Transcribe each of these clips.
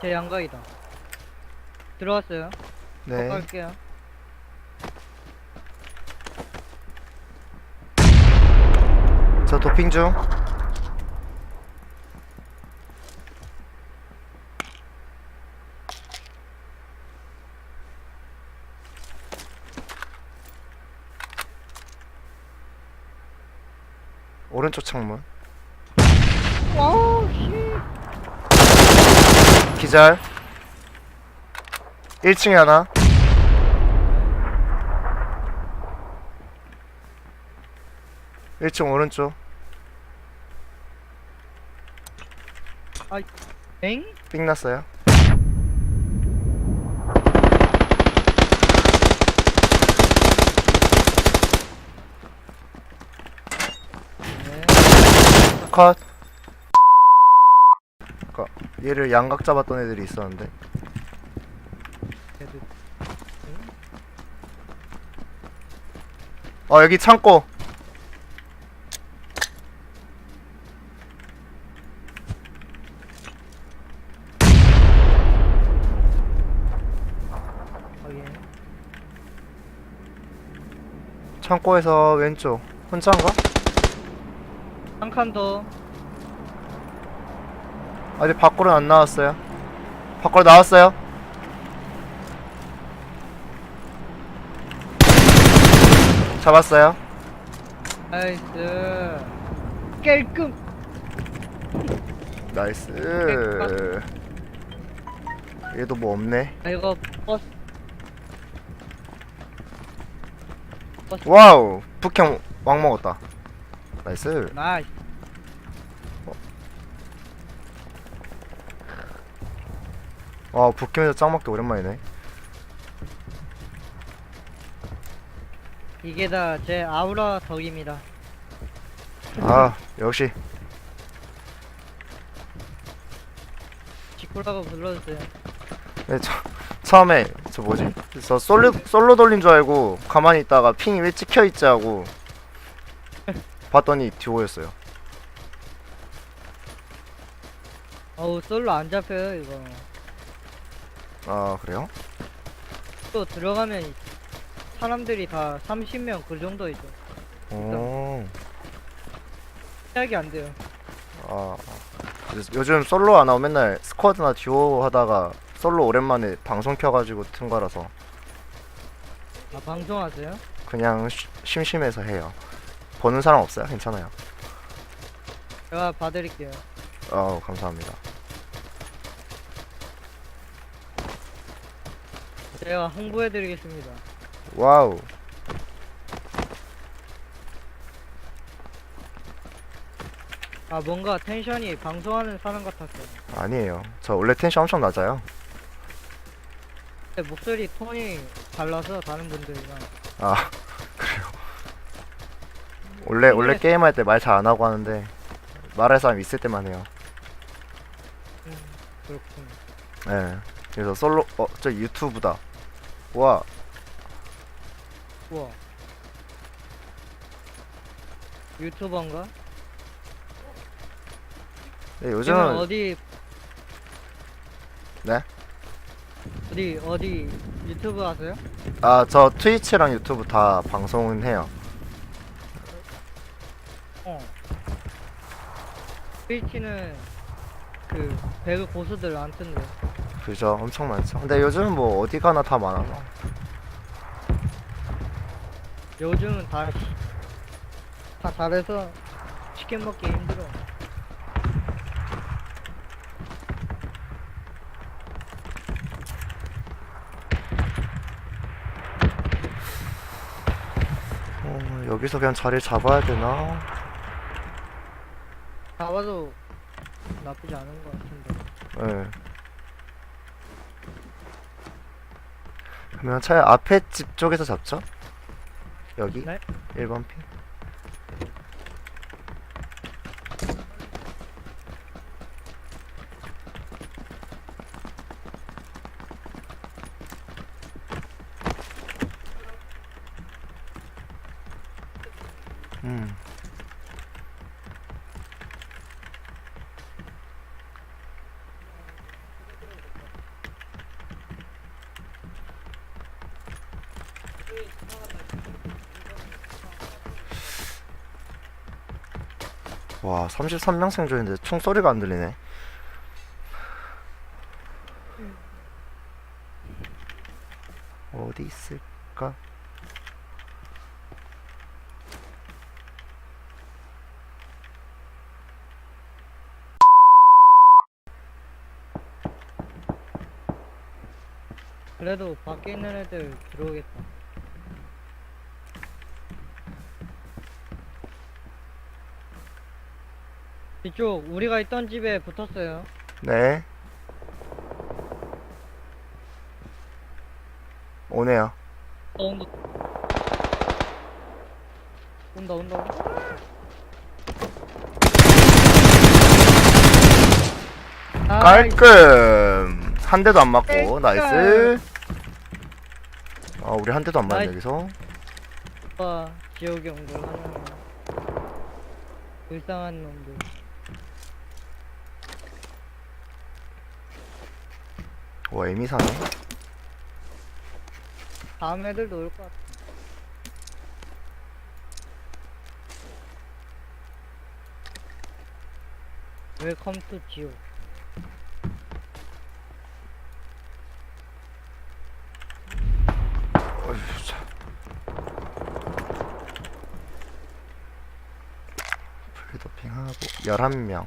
제 양각이다. 들어왔어요. 네. 갈게요. 저 도핑 중. 오른쪽 창문. 씨. 기절. 1층에 하나. 일층 오른쪽. 엥? 삥 났어요. 네. 컷. 얘를 양각 잡았던 애들이 있었는데. 걔들. 어 여기 창고. 확인. 창고에서 왼쪽. 혼자인가? 한 칸 더. 아직 밖으로 안 나왔어요. 밖으로 나왔어요. 잡았어요. 나이스. 깔끔. 나이스. 얘도 뭐 없네. 아 이거 버스. 와우. 북형 왕 먹었다. 나이스. 나이스. 와 북형에서 짱 먹기 오랜만이네. 이게 다 제 아우라 덕입니다. 아 역시 직구라고 불러주세요. 네, 저, 처음에 저 뭐지? 저 솔로 솔로 돌린 줄 알고 가만히 있다가 핑이 왜 찍혀 있지 하고 봤더니 듀오였어요. 어우 솔로 안 잡혀요 이거. 아 그래요? 또 들어가면 사람들이 다 30명 그 정도 있죠. 오. 시작이 안 돼요. 아 요즘- 요즘 솔로 안 하고 맨날 스쿼드나 듀오 하다가 솔로 오랜만에 방송 켜가지고 튼 거라서 아 방송하세요? 그냥 쉬- 심심해서 해요. 보는 사람 없어요? 괜찮아요. 제가 봐드릴게요. 아 감사합니다. 제가 홍보해드리겠습니다. 와우. 아 뭔가 텐션이 방송하는 사람 같았어요. 아니에요. 저 원래 텐션 엄청 낮아요. 근데 목소리 톤이 달라서 다른 분들이랑 아 그래요. 원래 원래 게임할 때 말 잘 안 하고 하는데 말할 사람 있을 때만 해요. 음, 그렇군. 예. 그래서 솔로 어 저 유튜브다. 와 우와. 유튜버인가? 네, 요즘은 요즘은 어디 네? 어디 어디 유튜브 하세요? 아 저 트위치랑 유튜브 다 방송은 해요. 어. 트위치는 그 배그 고수들 안 뜬대. 그죠 엄청 많죠. 근데 요즘은 뭐 어디 가나 다 많아서. 요즘은 다, 다 잘해서 치킨 먹기 힘들어. 어, 여기서 그냥 자리를 잡아야 되나? 잡아도 나쁘지 않은 것 같은데. 예. 그러면 차라리 앞에 집 쪽에서 잡죠? 여기? 네. 1번 핑. 음. 와 33명 생존인데 총소리가 안 들리네 어디 있을까? 그래도 밖에 있는 애들 들어오겠다. 이쪽 우리가 있던 집에 붙었어요. 네 오네요 어, 온다. 온다 온다. 온다. 아, 깔끔 한 대도 안 맞고 깔끔. 나이스 아 우리 한 대도 안 맞네. 여기서 지옥에 온걸 하나. 불쌍한 놈들. 와 에미 사네 다음 애들도 올 것 같아. 웰컴 투 지옥. 어휴, 참. 풀도핑하고 11명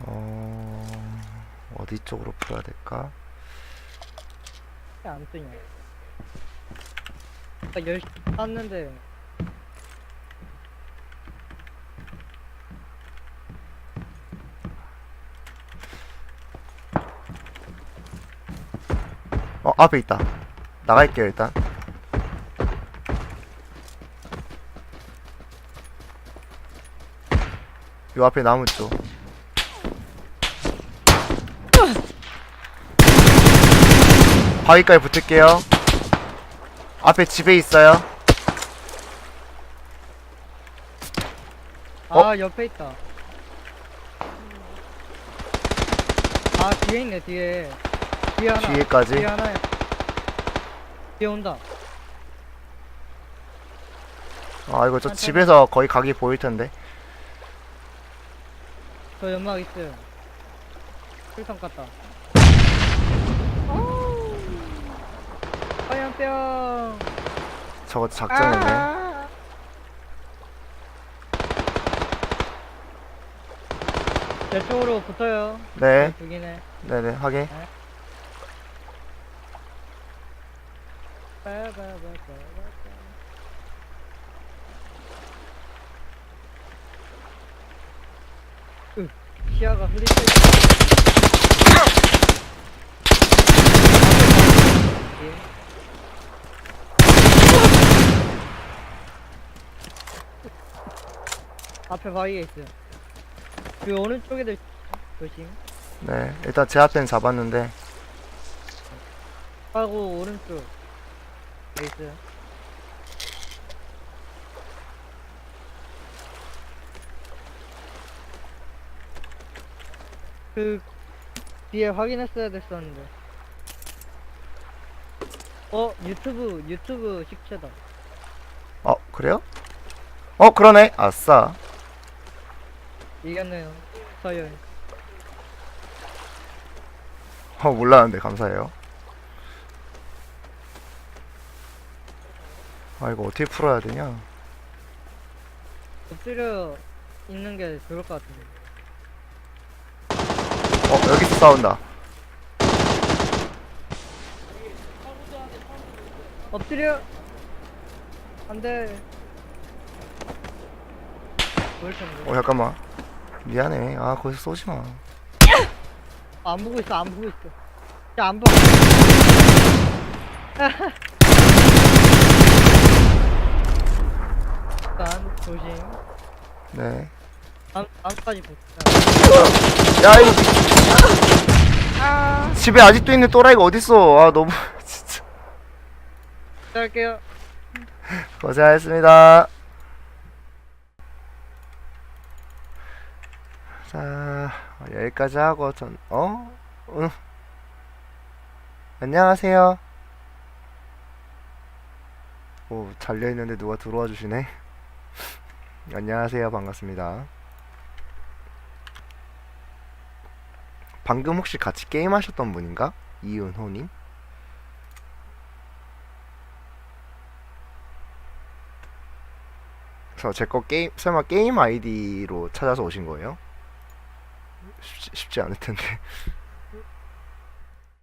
어... 어디 쪽으로 풀어야 될까? 안 뜨냐? 아까 열심히 땄는데. 어 앞에 있다. 나갈게요 일단. 요 앞에 나무 쪽 바위까지 붙을게요 앞에 집에 있어요 어? 아 옆에 있다. 아 뒤에 있네 뒤에. 뒤에 하나. 뒤에까지 뒤에 하나야. 뒤에 온다. 아 이거 저. 집에서 거의 각이 보일 텐데 저 연막 있어요. 술탕 갔다. 화염병. 저거 작전이네 아. 제 쪽으로 붙어요. 네 여기네. 네네 확인 으, 시야가 흐릿해. 예. 앞에 바위에 있어요. 그 오른쪽에도 조심. 네 일단 제 앞엔 잡았는데 하고 오른쪽 돼 있어요. 그 뒤에 확인했어야 됐었는데. 어 유튜브 유튜브 식체다. 어 그래요? 어 그러네 아싸 이겼네요. 서열. 어 몰랐는데 감사해요 아 이거 어떻게 풀어야 되냐 엎드려 있는 게 좋을 것 같은데. 어 여기서 싸운다 엎드려. 안 돼. 뭘 텐데. 어 잠깐만 미안해 아 거기서 쏘지 마 안 보고 있어, 안 보고 있어. 야, 안 봐. 일단, 조심. 네 다음, 다음까지 보자. 야 이거 집에 아직도 있는 또라이가 어딨어 아 너무 진짜 할게요. 고생하셨습니다 자 여기까지 하고 전 어? 응. 안녕하세요 오 잘려있는데 누가 들어와 주시네 안녕하세요 반갑습니다 방금 혹시 같이 게임하셨던 분인가? 이은호님? 저제거 게임 설마 게임 아이디로 찾아서 오신 거예요? 쉽지, 쉽지 않을 텐데